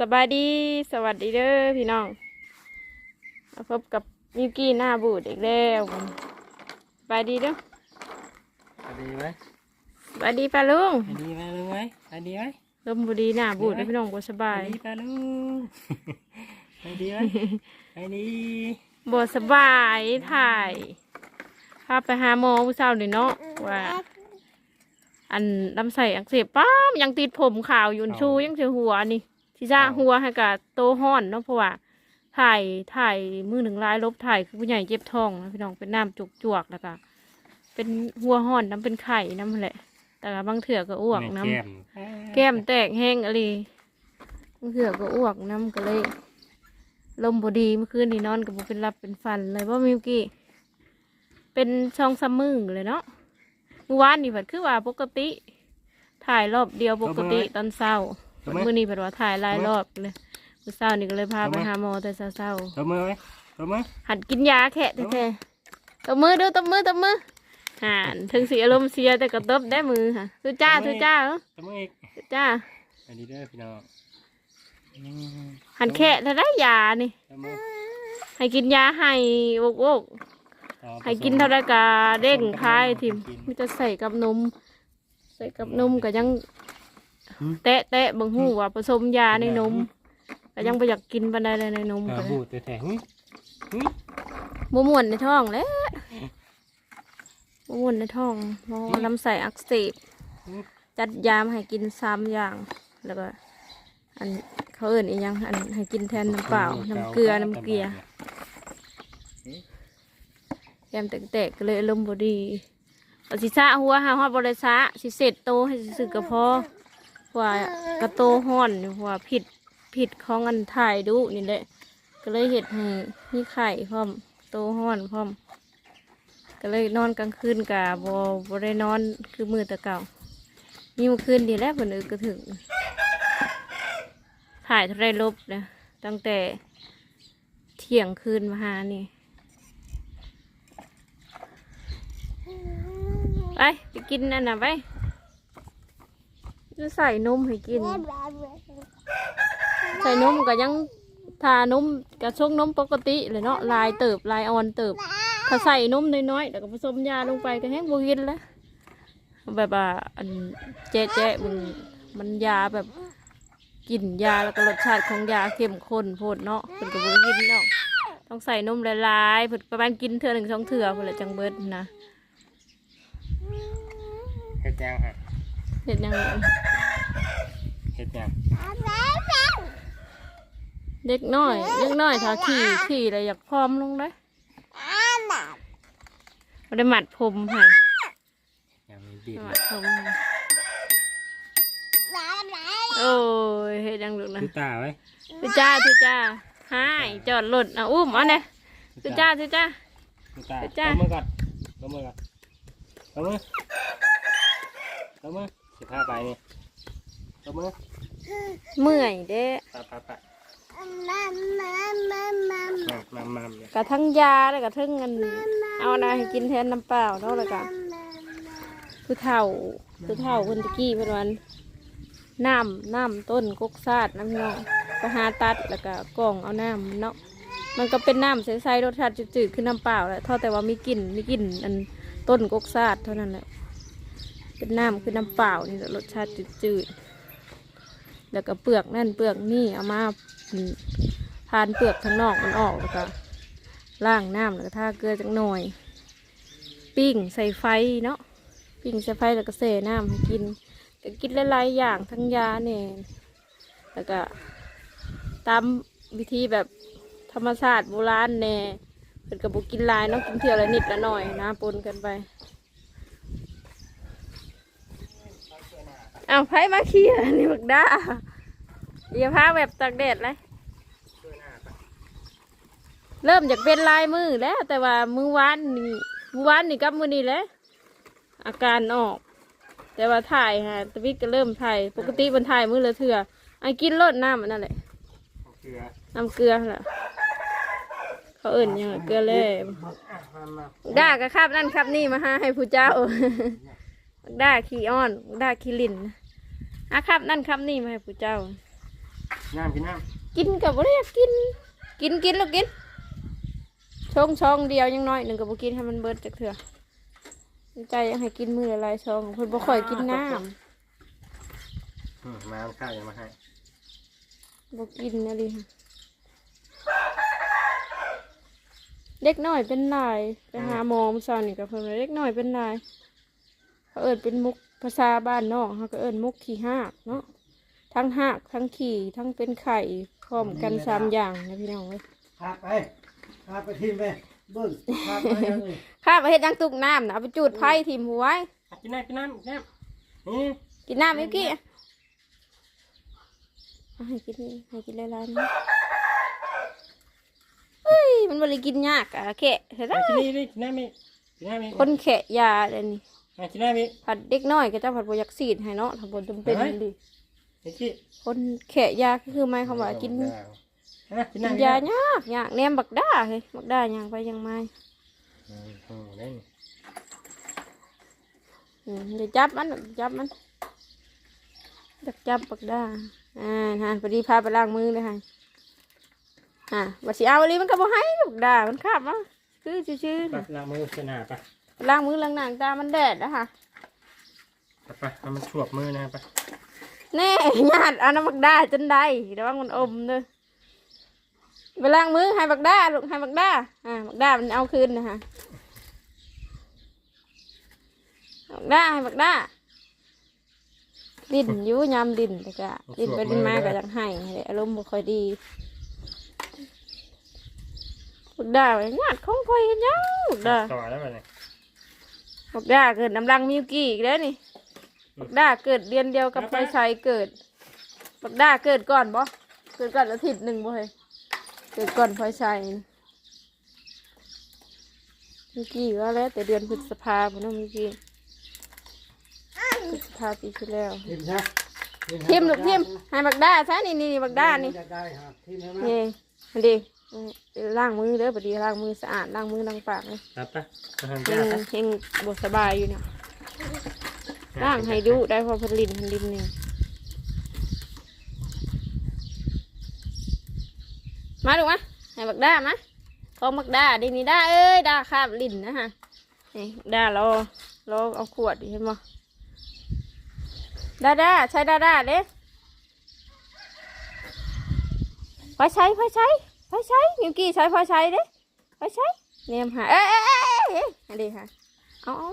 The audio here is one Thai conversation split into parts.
สบายดีสวัสดีเด้อพี่น้องมาพบกับมิวกี้หน้าบูดอีกแล้วสบายดีเด้อสวัสดีไหมสบายดีป้าลุงสวัสดีไหมลุงไหมสวัสดีไหมลมบุดีหน้าบูดนะพี่น้องบ่สสบาวัยสดีป้าลุงสวัสดีไหมสวัสดีบ่สบายถ่ายพาไปหาหมอผู้เศร้านี่เนาะว่าอันลำไส้อักเสบป้ามยังติดผมขาวอยู่ชูยังเสียหัวนี่ ที่จ้าหัวให้กับโตห้อนเนาะเพราะว่าถ่ายถ่ายมือหนึ่งลายลบถ่ายคือผู้ใหญ่เจ็บท้องนะพี่น้องเป็นน้ำจุกจวกๆแล้วก็เป็นหัวห้อนน้ำเป็นไข่น้ำแหละ แต่ว่าบางเถื่อก็อ้วกน้แก้มำแก้มแตกแห้งอะไรบางเถื่อก็อ้วกน้ำก็เลย ลมบดีเมื่อคืนนี่นอนกับเป็นรับเป็นฟันเลยว่ามิวกี้เป็นช่องซัมมึงเลยเนาะเมื่อวานนี่ผัดคือว่าปกติ ถ่ายรอบเดียวปกติตอนเช้า มื่อนี้ผัดว่าถ่ายหลายรอบเลยมื่อเช้านี่ก็เลยพาไปหาหมอแต่เช้าตบมือไหมตบมือๆหัดกินยาแค่แท้ๆตบมือดูตบมือตบมือหันถึงสีอารมณ์เสียแต่ก็ตบได้มือค่ะทุจ้าทุจ้าเอ้อตบมืออีกทุจ้าสวัสดีเด้อพี่น้องอืมหันแค่ถ้าได้ยานี่ ตบมือให้กินยาให้โอกโอกต่อผสม ให้กินเท่าไรกาเด้งคายทิมมิจะใส่กับนม ใส่กับนมก็ยัง แตะแตะบางหูว่าผสมยาในนมก็ยังไปอยากกินบันไดเลยในนมอ่าก็บูดแต่แข็งหึบม่วนในท้องแหล้วบม่วนในท้องเพราะว่าลำไส้อักเสบจัดยามให้กินสามอย่างแล้วก็อันเขาเอื่นอีกยังอันให้กินแทนน้ำเปล่าน้ำเกลือน้ำเกลือแกมแตกๆก็เลยอารมณ์บดีเอาสิซะหัวหาฮอดบริษะสิเสร็จโตให้สึกกระเพาะ ว่ากระโตห้อนว่าผิดผิดของอันถ่ายดูนี่แหละ ก็เลยเห็ดให้มีไข่พร้อมโตห้อนพร้อม ก็เลยนอนกลางคืนกะบอบได้นอนคือมือต่เก่ามีมือคืนดีแล้วผลอื่นก็ถึงถ่ายเท่าไรลบนะตั้งแต่เที่ยงคืนมาหานี่ไปไปกินนั่นนะไป จะใส่นมให้กิน ใส่นมก็ยังทานมกระชงนมปกติเลยเนาะลายเติบลายอ่อนเติบ ถ้าใส่นมน้อยๆแล้วก็ผสมยาลงไปก็แห้งบกินแล้วแบบว่าอันแจ๊ะแจ๊ะมันมันยาแบบกลิ่นยาแล้วก็รสชาติของยาเข้มข้นโพดเนาะเพิ่นก็บ่กินเนาะต้องใส่นมละลายๆเพิ่นประมาณกินเทื่อหนึ่งสองเทื่อเพิ่นละจังเบิดนะเฮ็ดยังฮะ เด็ดยังไงเฮ็ดยังเด็กน้อยเด็กน้อยถ้าขี่ขี่อะไรอยากพร้อมลงได้บ่ได้หมัดผมค่ะยังมีดินหมัดผมค่ะโอ้ยเฮ็ดยังลูกนะคือตาไว้ทุจ้าทุจ้าหายจอดรถเอาอุ้มเอาเนี่ยทุจ้าทุจ้าคือตาคือจ้าตบมือก่อนตบมือก่อนตบมือตบมือ สิบห้าไปนี่ตบมือเมื่อยเด้ไปไปไปมามามาเนี่ยกระทั่งยาแล้วกระทั่งเงิน เอานะให้กินแทนน้ำเปล่าเนาะแล้วก็ผู้เฒ่าผู้เฒ่าคนตะกี้เพิ่นวันน้ำน้ำต้นกกซาดน้ำน้องไปหาตัดแล้วก็กล่องเอาน้ำเนาะมันก็เป็นน้ำใสๆรสชาติจืดๆคือน้ำเปล่าแหละเท่าแต่ว่ามีกลิ่นมีกลิ่นอันต้นกกซาดเท่านั้นแหละ เป็นน้ำคือน้ำเปล่านี่รสชาติจืดๆแล้วก็เปลือกนั่นเปลือกนี่เอามาทานเปลือกทั้งนอกมันออกแล้วก็ล่างน้ำแล้วก็ทาเกลือจักหน่อย ปิ้งใส่ไฟเนาะปิ้งใส่ไฟแล้วก็เสน้ำให้กินก็กินหลายๆอย่างทั้งยาเนี่ยแล้วก็ตามวิธีแบบธรรมชาติโบราณแน่เป็นกระบุกินลายเนาะกินเที่ยวละนิดละหน่อยนะปนกันไป เอาไผมาเขี่ยนี่บักด้าอย่าพาแบบตากแดดเลยเริ่มจากเป็นลายมือแล้ว แต่ว่ามือวานนี่มือวานนี่กับมือนี่แหละอาการออก แต่ว่าถ่ายฮะตะวิกก็เริ่มถ่ายปกติมันถ่ายมือละเถื่อไอ้กินรดน้ำอันนั่นแหละเกลือน้ำเกลือแหละเขาเอิ่นหยังอะเกลือแร่อะมามาด่าก็ครับนั่นครับนี่มาหาให้ผู้เจ้า ด่าขี้อ้อนด่าขี้ลิ่นอะครับ นั่นครับนี่มาให้ผู้เจ้า น้ำกินน้กินกับบ่ได้อยากกิน กินกินแล้วกินช่องช่องเดียวยังน้อยหนึ่งกับบ่กินให้มันเบิดจากเถื่อใจยังให้กินมือละลายช่องเพิ่นบ่ค่อยกินน้ำอืมมาเอาข้าวยังมาให้ำบ่กินอะไรค่ะเด็กน้อยเป็นลายไปหาหมอมอเช้านี่กับเพิ่นว่าเด็กน้อยเป็นลาย เขาเอิ้นเป็นมุกภาษาบ้านนอกเขาก็เอิ้นมุกขี้หากเนาะทั้งหากทั้งขี่ทั้งเป็นไข่พร้อมกันสามอย่างนะพี่น้องเว้ยพาไปพาไปทีมไปเบิ้งพาไปยังไงข้าไปเฮ็ดยังตุกน้ำนะเอาไปจูดไผ่ทิมหัวไว้อะกินน้ำกินน้ำกินน้ำนี่กินน้ำอีกกี้เอาให้กินให้กินหลายๆนะเฮ้ยมันบริกินยากอะแขะเห็นไหมอะกินนี่ดิกินน้ำนี่กินน้ำนี่คนแขะยาเดี๋ยวนี้ อะกินน้ำนี่ผัดเด็กน้อยก็จะผัดบอยากสีดให้เนาะทำบนจำเป็นดิไอ้กี้คนแขะยาก็คือหมายความว่ากินอะกินกินน้ำยายากยากแนมบักด้าเฮ้ยบักด้ายังไปยังไม่อืมอืมเล่นอืมเดี๋ยวจับมันจับมันจับจับบักด้าอ่าฮะพอดีพาไปล้างมือเลยค่ะอ่าบัดสิเอาอะไรมันก็บ่ให้บักด้ามันขับมาคือชื่อๆไปน่ะล้างมือเสนาไป ล้างมือล้างหนังตามันแดดนะคะไปไปให้มันฉวบมือนะไปแน่ญาติเอาน้ำบักด้าจนได้เดี๋ยวว่ามันอมเด้อไปล้างมือให้บักด้าลูกให้บักด้าอ่าบักด้ามันเอาคืนนะคะบักด้าให้บักด้าดินอยู่ยามดินแต่ก็ดินไปดินมาก็ยังให้เลยอารมณ์บ่ค่อยดีบักด้าไปญาติของค่อยกันยังบักด้าต่อแล้วไปเลย บักด้าเกิดน้ำรังมิวกี้อีกแล้วนี่บักด้าเกิดเดือนเดียวกับไฟชัยเกิดบักด้าเกิดก่อนบ่เกิดก่อนอาทิตย์หนึ่งบ่เฮ้ยเกิดก่อนไฟชัยนี่มิวกี้ว่าแล้วแต่เดือนพฤษภาคมเนาะมิวกี้พฤษภาปีที่แล้วทีมใช่ทิมลูกทิมให้บักด้าซะนี่นี่บักด้านี่จะได้ฮะทีมใช่ไหมนี่อันดี ล้างมือเด้อพอดีล้างมือสะอาดล้างมือล้างปากเลยไปไปไปทำเฮยางไปเฮงบสบายอยู่เนี่ยล้างให้ดูได้พอผลินผลินนี่มาดูมาให้บักด้ามาของบักด้าดินี่ด้าเอ้ยด้าคาบลิ้นนะฮะนี่ด้ารอรอเอาขวดดิเห็นบ่ด้าด้าใช้ด้าด้าเด้ไฟใช้ไฟใช้ ไฟใช้มิวกี้ใช้ไฟใช้เด้ไฟใช้เนี่ยหาเอ้ยเอ้ยเอ้ยเอ้ยอันนี้ค่ะเอาเอา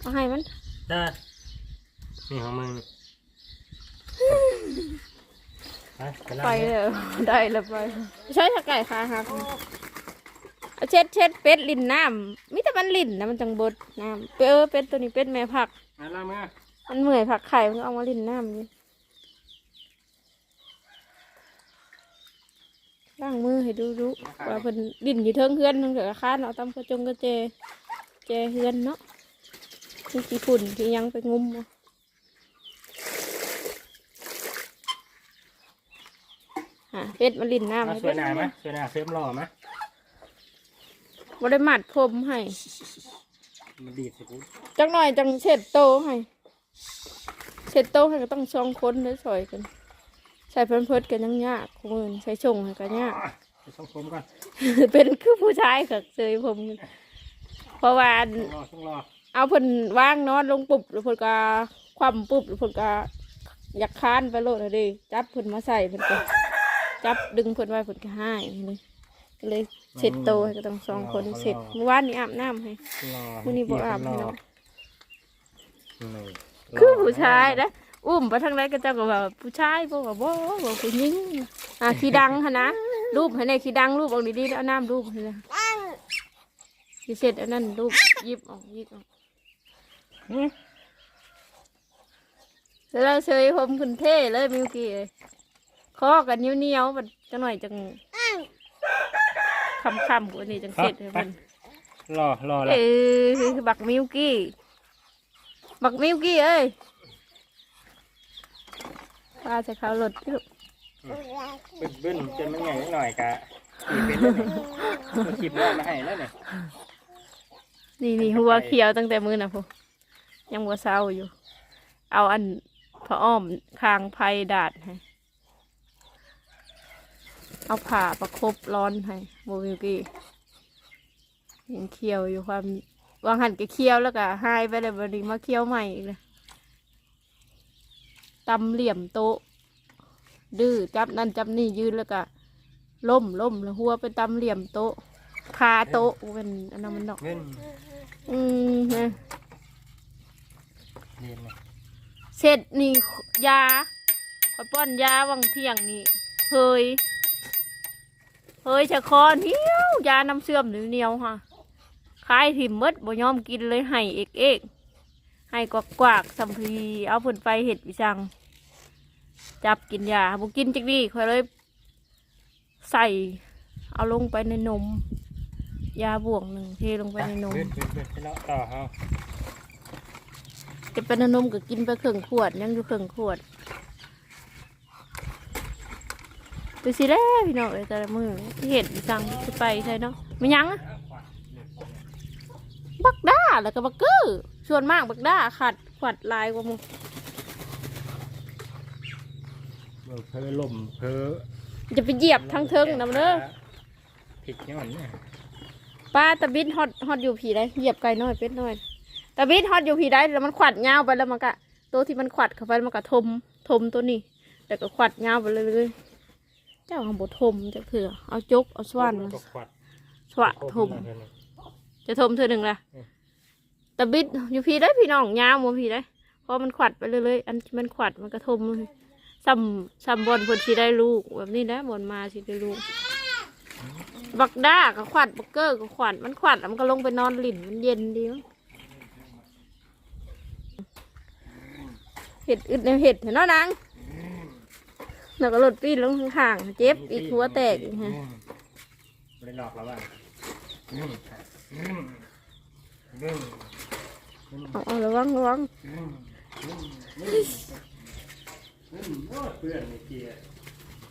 เอาให้มันได้นี่ของมึงไปเลยได้แล้วไปใช้ถ้าไก่ค่ะครับเอาเช็ดเช็ดเป็ดลิ้นน้ำมิแต่มันลิ้นนะมันจังบดน้ำเออเป็ดตัวนี้เป็ดแม่ผักมาล้างมือมันเหมื่อยผักไข่มันเอามาลิ้นน้ำนี่ ล้างมือให้ดูดูว่าเพิ่นลิ้นอยู่เทิงเฮือนเพิ่นก็ค้านเอาตำกระจงกระเจเจเฮือนเนาะที่ขี้ฝุ่นที่ยังไปงุมเอาอะเป็ดมาลิ้นน้ำเอาให้สวยเป็ดหนาไหมสวยหนาเฟรมหล่อไหมบ่ได้มัดผมให้มันดีดสิกูจังหน่อยจังเช็ดโตให้เช็ดโตให้ก็ต้องสองคนเลยสอยกันใส่เพิ่นเพิดกันยังยากคงอื่นใส่ชงให้กันยากไปส่งผมก่อนเป็นคือผู้ชายกับเซยผมเพราะว่าต้องรอต้องรอเอาเพิ่นว่างนอนลงปุ๊บแล้วเพิ่นก็คว่ำปุ๊บแล้วเพิ่นก็อยากค้านไปโลดเลยจับเพิ่นมาใส่เพิ่นก็จับดึงเพิ่นไว้เพิ่นก็ให้เลยก็เลยเช็ดโตให้ก็ต้องสองคนเสร็จเมื่อวานนี้อาบน้ำให้รอมื้อนี้บ่อาบให้รเนาะนี่คือผู้ชายนะ อุ้มไปทางไหนก็เจ้าก็ว่าผู้ชายบอกว่าบ่บอกผู้หญิงอะขี้ดังค่ะนะรูปให้ในขี้ดังรูปออกดีๆแล้วเอาน้ำรูปให้เลยสิเสร็จอันนั้นรูปหยิบออกหยิบออกอืมแล้วเราเชยผมขึ้นเท่เลยมิวกี้เอ้ยคอกันนิ้วเหนียวๆมันจังหน่อยจังคำคำๆกว่านี้จังเสร็จให้มันรอรอแล้วเอ้ยบักมิวกี้บักมิวกี้เอ้ย พาจะเขาหลดที่ลูกบึ้นบึ้นจนมันใหญ่นิดหน่อยกะขีดเป็นแล้วนี่ตัวขีดแล้วมาให้แล้วเนี่ยนี่นี่หัวเขียวตั้งแต่มือนะพูยังหัวเศร้าอยู่ เอาอันพระอ้อมคางไผ่ดาดให้ เอาผ่าประคบร้อนให้โบวิวกี้ยังเคี้ยวอยู่ความวางหันก็เคี้ยวแล้วก็หายไปเลยวันนี้มาเคี้ยวใหม่อีกเลย ตำเหลี่ยมโต๊ะ ดื้อจับนั่นจับนี่ยืนแล้วก็ล่มล่มแล้วหัวไปตำเหลี่ยมโต๊ะคาโต๊ะเป็นอันนั้นมันดอกเงินอืมนะเรียนเลยเสร็จนี่ยาขอยป้อนยาวังเที่ยงนี่เฮ้ยเฮ้ยชะคอเหนียวยาน้ำเสื่อมเหนียวๆค่ะคายถิ่มหมดบ่ยอมกินเลยให้เอกเอกให้กวากกวากๆสัมพีเอาผลไปเห็ดวิสัง จับกินยาบ่กินจักดีค่อยเลย ใส่เอาลงไปในนม ยาบ่วงหนึ่งเทลงไปในนมเงินเงินเงินไปแล้วต่อเฮาจะเป็นนมก็กินไปครึ่งขวด ยังอยู่ครึ่งขวดดูสิแล้วพี่น้องเอ้ยแต่ละมือที่เห็นอีสังสิไปใช่เนาะไม่ยั้งอะบักด้าแล้วก็บักเกอร์ส่วนมากบักด้าขัดขวัดลายกว่าหมูเบิ่ง เพอลมเพอจะไปเหยียบทั้งเทิงนะเด้อผิดย้อนเนี่ยป้าตะบิดฮอดฮอดอยู่ผีได้เหยียบไก่น้อยเป็ดน้อยตะบิดฮอดอยู่ผีได้แล้วมันขวัดยาวไปแล้วมันก็ตัวที่มันขวัดเข้าไปมันก็ทมทมตัวนี้แล้วก็ขวัดยาวไปเลยเลยเจ้าของบทมจะเถื่อเอาจกเอาสว่านมาตกขวัดสวะทมเท่านั้นจะทมเธอหนึ่งละอืมตะบิดอยู่ผีได้พี่น้องยาวหมัวผีได้เพราะมันขวัดไปเลยเลยอันที่มันขวัดมันก็ทมเลย ซ้ำซ้ำบอลเพิ่นสิได้ลูก แบบนี้นะบอลมาสิได้ลูก บักด้ากับขวัดบักเกอร์กับขวัดมันขวัดแล้วมันก็ลงไปนอนหลิ่นมันเย็นดีมั้งเห็ดอึดในเห็ดเห็นเนาะนางแล้วก็หลดปีนลงข้างๆเจ็บอีกหัวแตกอีกฮะไม่ได้หลอกเราบ้างอืมอืมอืมอืมเอาเอาระวังระวัง อืมโอ้ยเพื่อนในเกียร์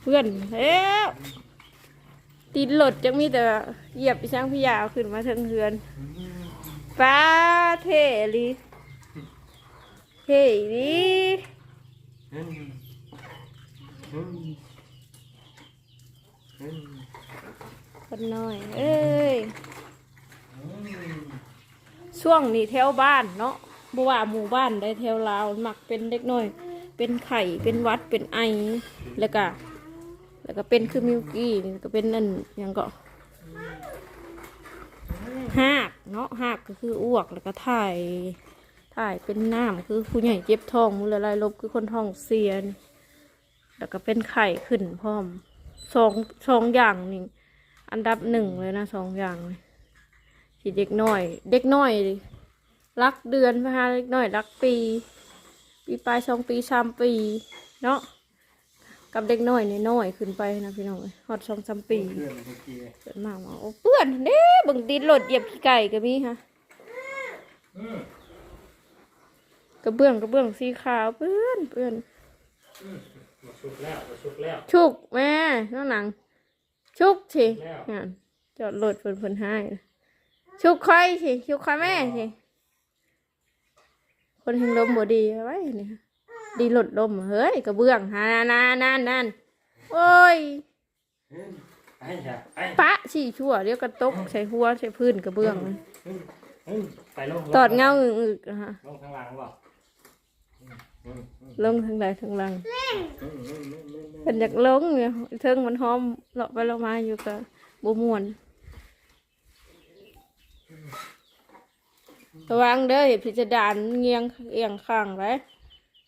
เพื่อนแล้วตีนหลดจะมีแต่เหยียบไปช่างพี่ยาวขึ้นมาเทิงเฮือนป้าเทลีเทลีอืมอืมอืมคนน้อย เอ้ยช่วงนี้แถวบ้านเนาะบ่ว่าหมู่บ้านได้แถวลาวมักเป็นเด็กน้อย เป็นไข่เป็นวัดเป็นไอแล้วก็แล้วก็เป็นคือมิวกี้ก็เป็นนั่นยังก็หากเนาะหากก็คืออ้วกแล้วก็ถ่ายถ่ายเป็นน้ำคือผู้ใหญ่เจ็บท้องมือละลายลบคือคนท้องเสียนแล้วก็เป็นไข่ขึ้นพร้อมสองสองอย่างนี่อันดับหนึ่งเลยนะสองอย่างเลยที่เด็กน้อย เด็กน้อยรักเดือนพาเด็กน้อยรักปี ปีปลายสองปีสามปี เนาะกับเด็กน้อยน้อยๆขึ้นไปนะพี่น้องเอ้ยฮอดสองสามปีเพื่อนในเกียร์เกิดมากมาโอ้เปื้อนเด้เบิ่งดินหลดเหยียบขี้ไก่ก็มีฮะอืมกระเบื้องกระเบื้องสีขาวเปื้อนเปื้อนมาชุกแล้วมาชุกแล้ว ชุกแม่น้องหนัง ชุกสิแล้ว งานจอดรถเพิ่นเพิ่นให้นะชุกค่อยสิชุกค่อยแม่สิ คนห็นลมบ่ดีเอาไว้นี่ค่ะดีหลดลมเฮ้ยกระเบื้องหานานานนันโอ้ยปะไปปะสี่ชั่วเดี๋ยวกระตกใส่หัวใส่พื้นกระเบื้องตอดเงาอึกๆอะฮะลงข้างล่างบ่อือืมอืมลงทางใดทางหลังเป็นอยากลงเนี่ยเทิงมันหอมเลาะไปเลาะมาอยู่กับบัมวน ระวังเด้อเห็นพิจารณาเงียงเอียงข้างไว้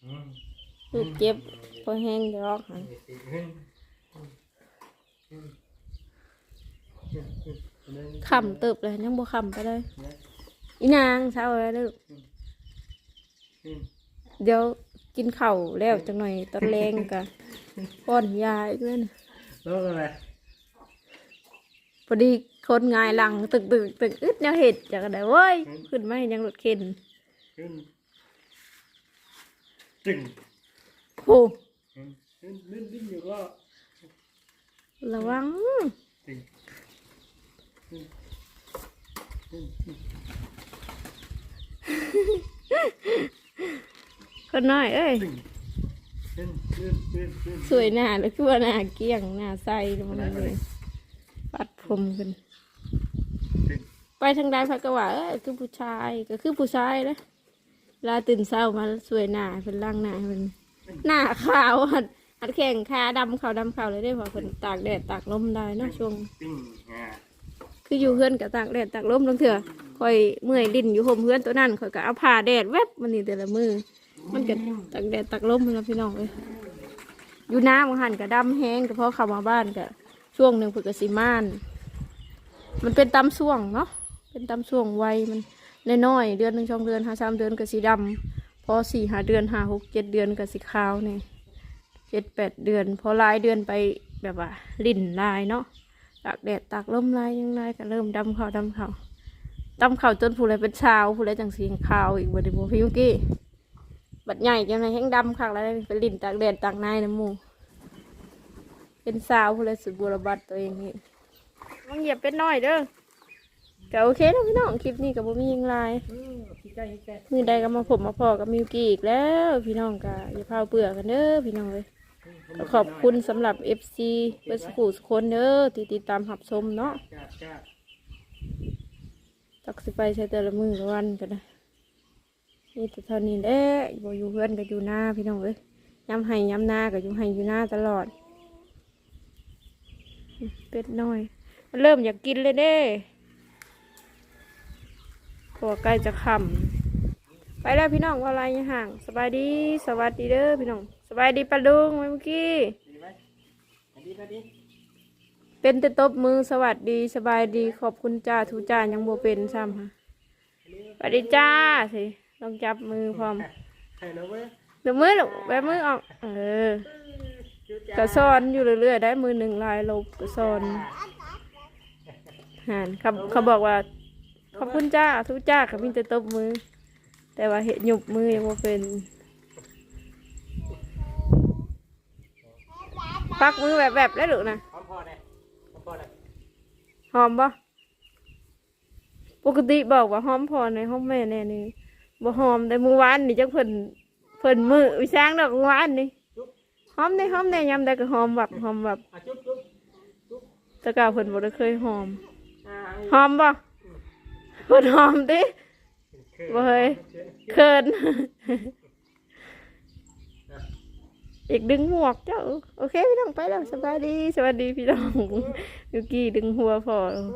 อืมคือเจ็บพอแห้งจะร้องหันอืมขำเติบเลยยังบ่ขำไปเลยอีนางเช้าแล้วเด้ออืมเดี๋ยวกินข้าวแล้วจังหน่อยตอนแรงกะป้อนยาอีกเลยนะแล้วอะไร พอดีคนงายหลังตึกตึกตึกอึดแนวเห็ดจากไหนเว้ยขึ้นมายังรถเข็นขึ้นจึงโอ้อืมดิ้นดิ้นดิ้นอยู่ก็ระวังจึงอืมอืมอืมคนน้อยเอ้ยจึงขึ้นขึ้นขึ้นขึ้นสวยหน้าเลยคือว่าหน้าเกลี้ยงหน้าใสมันเลย ปัดผมขึ้นขึ้น ไปทางใดพักก็ว่าเอ้ยคือผู้ชายก็คือผู้ชายนะเวลาตื่นเช้ามาสวยหน้าเป็นร่างหน้าให้มันหน้าขาวหัดหัดแข่งขาดำขาวดำขาวเลยได้พอคนตากแดดตากลมได้เนาะช่วงปิ้งงาคืออยู่เพื่อนกับตากแดดตากลมทั้งเถื่อคอยเมื่อยลิ้นอยู่ห่มเพื่อนตัวนั้นคอยก็เอาผ้าแดดแวบมันนี่แต่ละมือ มันก็ตากแดดตากลมแล้วพี่น้องเลยอยู่น้ำหันกับดำแห้งแต่พอเข้ามาบ้านก็ ช่วงหนึ่งเพื่อกสิมาน มันเป็นตำช่วงเนาะเป็นตำช่วงวัยมันน้อยๆเดือนหนึ่งสองเดือนห้าสามเดือนก็สีดำพอสี่ห้าเดือนห้าหกเจ็ดเดือนก็สีขาวนี่เจ็ดแปดเดือน พอลายเดือนไปแบบว่าลิ่นลายเนาะตากแดดตากลมลายยังไงก็เริ่มดำขาวดำขาวดำขาวจนผู้ใดเป็นชาวผู้ใดจังสีขาวอีกบไดิบพี่ยุกี้บัดใหญ่จังไงแห้งดำขาวแล้วเป็นลิ่นตากแดดตากนายน้ำหมู เป็นสาวผู้ใดสุดบุรบัตตัวเองนี่มังเหยียบเป็นน้อยเด้อก็โอเคเนาะพี่น้องคลิปนี้กับบ่มีหยังไลายขี้ใกล้ขี้ใกล้มือใดก็มาผมมาพอกับมิวกี้อีกแล้ว พี่น้องก็อย่าพาเบื่อกันเด้อพี่น้องเลยขอบคุณสำหรับ FC เบอร์สกูสคนเด้อที่ติดตามหับชมเนาะจ้าจ้าตักสิไปใช้แต่ละมือละวันกันนะนี่แต่เท่านี้แหละบ่อยู่เพื่อนก็อยู่หน้าพี่น้องเอ้ยย้ำให้ย้ำหน้าก็อยู่ให้อยู่หน้าตลอด เป็ดน้อยมันเริ่มอยากกินเลยเด้พอใกล้จะค่ำไปแล้วพี่น้องว่าอะไรยังห่าง สบายดี สวัสดีเด้อพี่น้อง สบายดีปะลุงเมื่อกี้ดีไหมอันนี้ไปดิเป็นแต่ตบมือสวัสดีสบายดีขอบคุณจ้าทูจ้ายังโบเป็นซ้ำค่ะสวัสดีจ้าสิลองจับมือพร้อมให้น้องเว้ยเดี๋ยวมือลูกแบมือออก เออ กระซอนอยู่เรื่อยๆได้มือหนึ่งลายลบกระซอนหานเขาเขาบอกว่าขอบคุณจ้าทูจ้าเขามีแต่ตบมือ แต่ว่าเห็นหยุบมือยังโบเป็นปักมือแบบแบบๆได้หรือนะพร้อมพอได้พร้อมหอมปะปกติบอกว่าหอมพอในห้องแม่แน่นี่บ่หอมแต่เมื่อวานนี่จังเพิ่นเพิ่นมือวิช้างดอกเมื่อวานนี่ อมได้หอมได้ยำได้ก็หอมแบบหอมแบบอะจุ๊บจุ๊บแตะกาเพิ่นบ่ได้เคยหอมอ่าหอมปะเพิ่นหอมติบ่เฮ้ยเคิน อีกดึงหมวกเจ้า โอเคพี่น้องไปแล้วสบายดีสวัสดีพี่น้องยูกี้ดึงหัวพอ เออ